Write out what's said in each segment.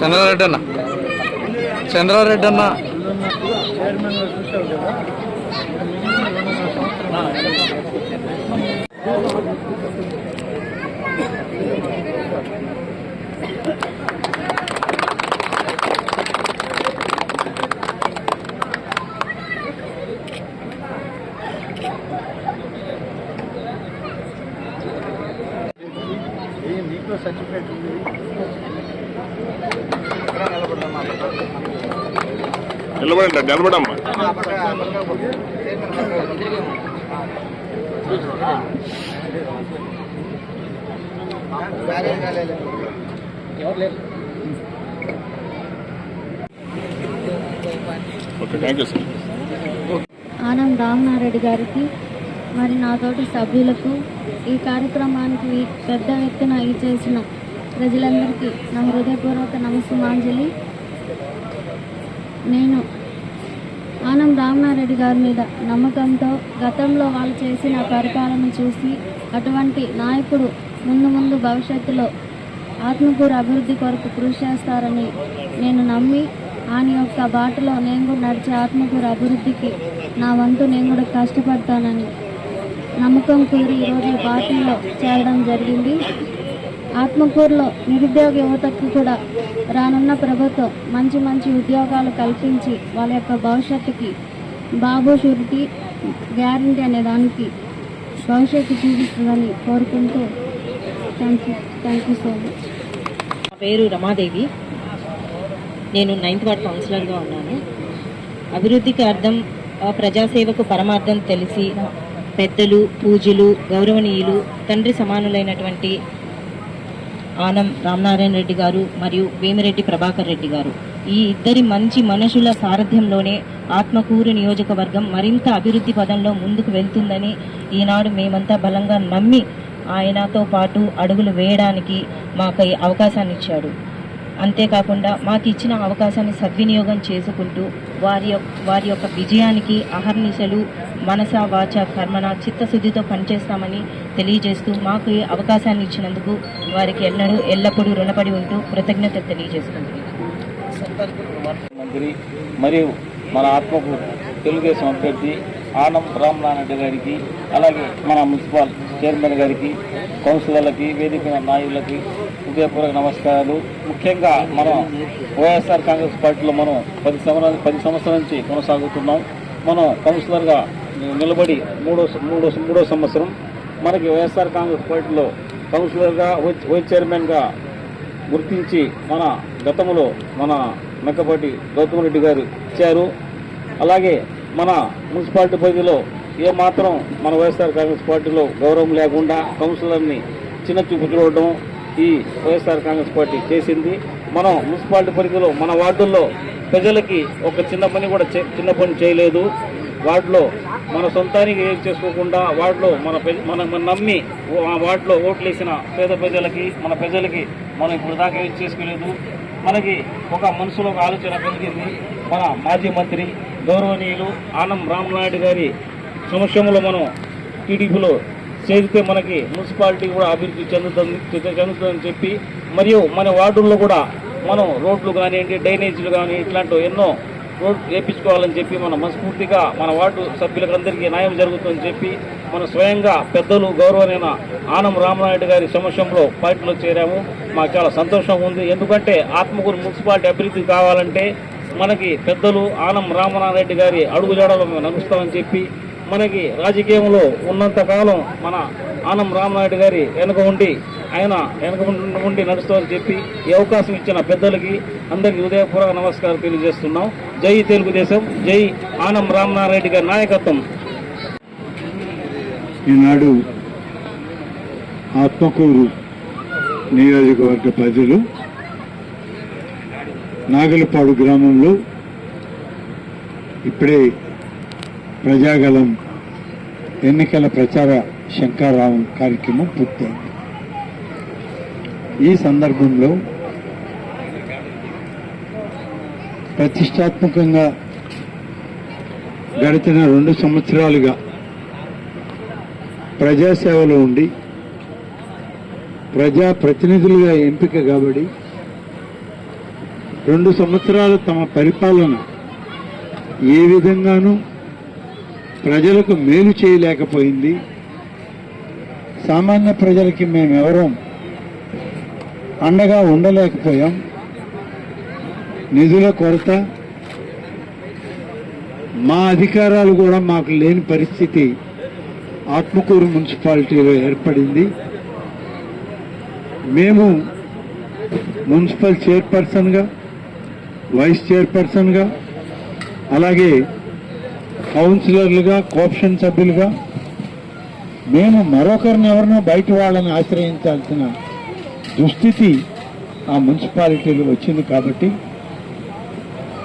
చంద్రారెడ్డి అన్న. చంద్రారెడ్డి అన్న. నిలబడండి నిలబడమ్మా. Okay thank you sir. Anam Ramanareddy గారికి మరి నాతోటి సభ్యులకు ఈ కార్యక్రమానికి పెద్ద ఎత్తున ఈ చేసిన ప్రజలందరికీ నా హృదయపూర్వక నమస్సుమాంజలి. నేను ఆనం రామనారెడ్డి గారి మీద నమ్మకంతో గతంలో వాళ్ళు చేసిన పరిపాలన చూసి అటువంటి నాయకుడు ముందు ముందు భవిష్యత్తులో ఆత్మకూరు అభివృద్ధి కొరకు కృషి చేస్తారని నేను నమ్మి ఆయన యొక్క బాటలో నేను కూడా నడిచే ఆత్మకూరు అభివృద్ధికి నా వంతు నేను కూడా కష్టపడతానని నమ్మకం కోరి ఈరోజు పార్టీలో చేరడం జరిగింది. ఆత్మకూరులో నిరుద్యోగ యువతకు కూడా రానున్న ప్రభుత్వం మంచి మంచి ఉద్యోగాలు కల్పించి వాళ్ళ యొక్క భవిష్యత్తుకి బాబు షూరిటీ గ్యారంటీ అనే దానికి భవిష్యత్తు చూపిస్తుందని కోరుకుంటూ thank you thank you so much నా పేరు రమాదేవి. నేను నైన్త్ వార్డ్ కౌన్సిలర్గా ఉన్నాను. అభివృద్ధికి అర్థం ఆ ప్రజాసేవకు పరమార్థం తెలిసి పెద్దలు పూజలు గౌరవనీయులు తండ్రి సమానులైనటువంటి ఆనం రామనారాయణ రెడ్డి గారు మరియు వేమిరెడ్డి ప్రభాకర్ రెడ్డి గారు. ఈ ఇద్దరి మంచి మనుషుల సారథ్యంలోనే ఆత్మకూరు నియోజకవర్గం మరింత అభివృద్ధి పదంలో ముందుకు వెళ్తుందని ఈనాడు మేమంతా బలంగా నమ్మి ఆయనతో పాటు అడుగులు వేయడానికి మాకు అవకాశాన్ని ఇచ్చాడు. అంతేకాకుండా మాకు ఇచ్చిన అవకాశాన్ని సద్వినియోగం చేసుకుంటూ వారి యొక్క వారి యొక్క విజయానికి అహర్నిశలు మనస వాచ కర్మణ చిత్తశుద్ధితో పనిచేస్తామని తెలియజేస్తూ మాకు ఈ అవకాశాన్ని ఇచ్చినందుకు వారికి ఎన్నడూ ఎల్లప్పుడూ రుణపడి ఉంటూ కృతజ్ఞత తెలియజేస్తుంది మరియు మన ఆత్మకు తెలుగుదేశం అభ్యర్థి ఆనం రామనారాయణ గారికి అలాగే మన మున్సిపల్ చైర్మన్ గారికి కౌన్సిలర్లకి వేదిక నాయకులకి హృదయపూర్వక నమస్కారాలు. ముఖ్యంగా మనం వైఎస్ఆర్ కాంగ్రెస్ పార్టీలో మనం పది సంవత్సరాల పది సంవత్సరాల నుంచి కొనసాగుతున్నాం. మనం కౌన్సిలర్గా నిలబడి మూడో మూడో మూడో సంవత్సరం మనకి వైఎస్ఆర్ కాంగ్రెస్ పార్టీలో కౌన్సిలర్గా వైస్ చైర్మన్గా గుర్తించి మన గతంలో మన మెక్కపాటి గౌతమ్ రెడ్డి గారు ఇచ్చారు. అలాగే మన మున్సిపాలిటీ పరిధిలో ఏమాత్రం మన వైఎస్ఆర్ కాంగ్రెస్ పార్టీలో గౌరవం లేకుండా కౌన్సిలర్ని చిన్న చూపు చూడడం ఈ వైఎస్ఆర్ కాంగ్రెస్ పార్టీ చేసింది. మనం మున్సిపాలిటీ పరిధిలో మన వార్డుల్లో ప్రజలకి ఒక చిన్న పని కూడా చిన్న పని చేయలేదు. వార్డులో మన సొంతానికి ఏం చేసుకోకుండా వార్డులో మన మన నమ్మి ఓ- ఆ వార్డులో ఓట్లు వేసిన పేద ప్రజలకి మన ప్రజలకి మనం ఇప్పుడు దాకా ఏం చేసుకోలేదు. మనకి ఒక మనసులో ఒక ఆలోచన కలిగింది. మన మాజీ మంత్రి గౌరవనీయులు ఆనం రామనాయుడు గారి సమక్షంలో మనం టీడీపీలో చేరితే మనకి మున్సిపాలిటీ కూడా అభివృద్ధి చెందుతుంది చెందుతుందని చెప్పి మరియు మన వార్డుల్లో కూడా మనం రోడ్లు కానివ్వండి డ్రైనేజీలు కానీ ఇట్లాంటివి ఎన్నో రోడ్ వేపించుకోవాలని చెప్పి మన మనస్ఫూర్తిగా మన వార్డు సభ్యులకందరికీ న్యాయం జరుగుతుందని చెప్పి మన స్వయంగా పెద్దలు గౌరవనైన ఆనం రామనాయుడు గారి సమక్షంలో పార్టీలో చేరాము. మాకు చాలా సంతోషంగా ఉంది. ఎందుకంటే ఆత్మకూరు మున్సిపాలిటీ అభివృద్ధి కావాలంటే మనకి పెద్దలు ఆనం రామనారెడ్డి గారి అడుగుజాడలో మేము నడుస్తామని చెప్పి మనకి రాజకీయంలో ఉన్నంత కాలం మన ఆనం రామనాయుడు గారి వెనుక ఉండి ఆయన వెనుక ఉండి- నడుస్తామని చెప్పి ఈ అవకాశం ఇచ్చిన పెద్దలకి అందరికీ హృదయపూర్వక నమస్కారం తెలియజేస్తున్నాం. జై తెలుగుదేశం జై ఆనం రామనారెడ్డి గారి నాయకత్వం. ఈనాడు ఆత్మకూరు నియోజకవర్గ ప్రజలు నాగలపాడు గ్రామంలో ఇప్పుడే ప్రజాగలం ఎన్నికల ప్రచార శంకారావం కార్యక్రమం పూర్తయింది. ఈ సందర్భంలో ప్రతిష్టాత్మకంగా గడిచిన రెండు సంవత్సరాలుగా ప్రజాసేవలో ఉండి ప్రజా ప్రతినిధులుగా ఎంపిక కాబడి రెండు సంవత్సరాలు తమ పరిపాలన ఏ విధంగానూ ప్రజలకు మేలు చేయలేకపోయింది. సామాన్య ప్రజలకి మేమెవరం అండగా ఉండలేకపోయాం. నిధుల కొరత మా అధికారాలు కూడా మాకు లేని పరిస్థితి ఆత్మకూరు మున్సిపాలిటీలో ఏర్పడింది. మేము మున్సిపల్ చైర్పర్సన్గా వైస్ చైర్పర్సన్గా అలాగే కౌన్సిలర్లుగా కోప్షన్ సభ్యులుగా. మేము మరొకరిని ఎవరినో బయట వాళ్ళని ఆశ్రయించాల్సిన దుస్థితి ఆ మున్సిపాలిటీలో వచ్చింది కాబట్టి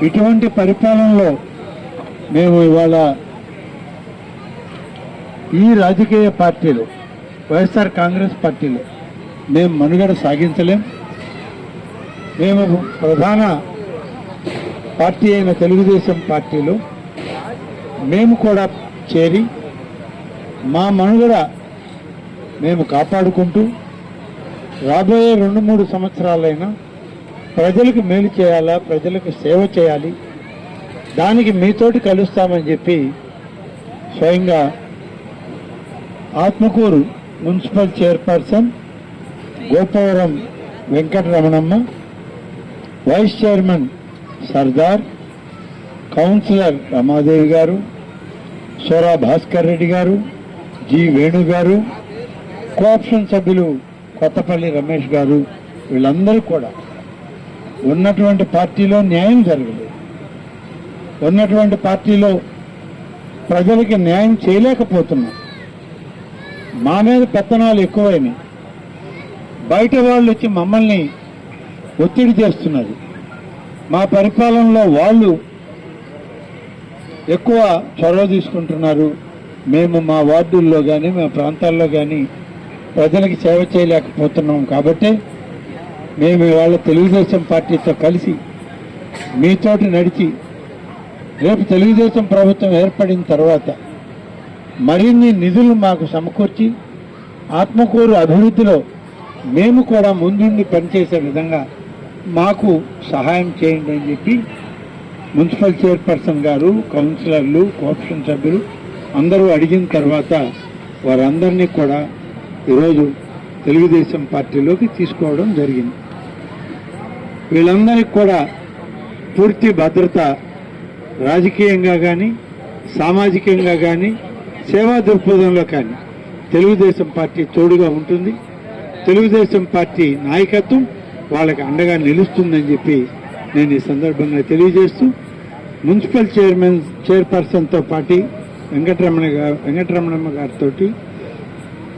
ఇటువంటి పరిపాలనలో మేము ఇవాళ ఈ రాజకీయ పార్టీలు వైఎస్ఆర్ కాంగ్రెస్ పార్టీలు మేము మనుగడ సాగించలేం. మేము ప్రధాన పార్టీ అయిన తెలుగుదేశం పార్టీలో మేము కూడా చేరి మా మనుగడ మేము కాపాడుకుంటూ రాబోయే రెండు మూడు సంవత్సరాలైనా ప్రజలకు మేలు చేయాలా ప్రజలకు సేవ చేయాలి దానికి మీతోటి కలుస్తామని చెప్పి స్వయంగా Atmakur municipal chairperson Gopavaram Venkataramanamma vice chairman Sardar councillor Ramadevi గారు సోరా భాస్కర్ రెడ్డి గారు జి వేణు గారు కోఆప్షన్ సభ్యులు కొత్తపల్లి రమేష్ గారు వీళ్ళందరూ కూడా ఉన్నటువంటి పార్టీలో న్యాయం జరగలేదు. ఉన్నటువంటి పార్టీలో ప్రజలకి న్యాయం చేయలేకపోతున్నాం. మా మీద పెత్తనాలు ఎక్కువైనాయి. బయట వాళ్ళు వచ్చి మమ్మల్ని ఒత్తిడి చేస్తున్నారు. మా పరిపాలనలో వాళ్ళు ఎక్కువ చొరవ తీసుకుంటున్నారు. మేము మా వార్డుల్లో కానీ మా ప్రాంతాల్లో కానీ ప్రజలకు సేవ చేయలేకపోతున్నాం కాబట్టి మేము ఇవాళ తెలుగుదేశం పార్టీతో కలిసి మీతోటి నడిచి రేపు తెలుగుదేశం ప్రభుత్వం ఏర్పడిన తర్వాత మరిన్ని నిధులు మాకు సమకూర్చి ఆత్మకూరు అభివృద్ధిలో మేము కూడా ముందుండి పనిచేసే విధంగా మాకు సహాయం చేయండి అని చెప్పి మున్సిపల్ చైర్పర్సన్ గారు కౌన్సిలర్లు కోఆప్షన్ సభ్యులు అందరూ అడిగిన తర్వాత వారందరినీ కూడా ఈరోజు తెలుగుదేశం పార్టీలోకి తీసుకోవడం జరిగింది. వీళ్ళందరికీ కూడా పూర్తి భద్రత రాజకీయంగా కానీ సామాజికంగా కానీ సేవా దృక్పథంలో కానీ తెలుగుదేశం పార్టీ తోడుగా ఉంటుంది. తెలుగుదేశం పార్టీ నాయకత్వం వాళ్ళకి అండగా నిలుస్తుందని చెప్పి నేను ఈ సందర్భంగా తెలియజేస్తూ మున్సిపల్ చైర్మన్ చైర్పర్సన్తో పాటు వెంకటరమణ గారు వెంకటరమణమ్మ గారితో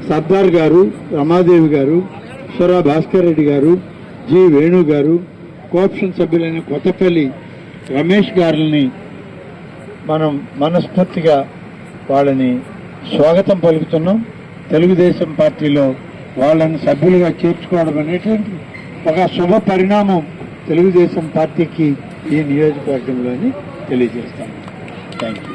సర్దార్ గారు రమాదేవి గారు సురా భాస్కర్ రెడ్డి గారు జి వేణు గారు కోఆప్షన్ సభ్యులైన కొత్తపల్లి రమేష్ గారిని మనం మనస్ఫూర్తిగా వాళ్ళని స్వాగతం పలుకుతున్నాం. తెలుగుదేశం పార్టీలో వాళ్ళని సభ్యులుగా చేర్చుకోవడం అనేటువంటి ఒక శుభ పరిణామం తెలుగుదేశం పార్టీకి ఈ నియోజకవర్గంలోని తెలియజేస్తాను థ్యాంక్ యూ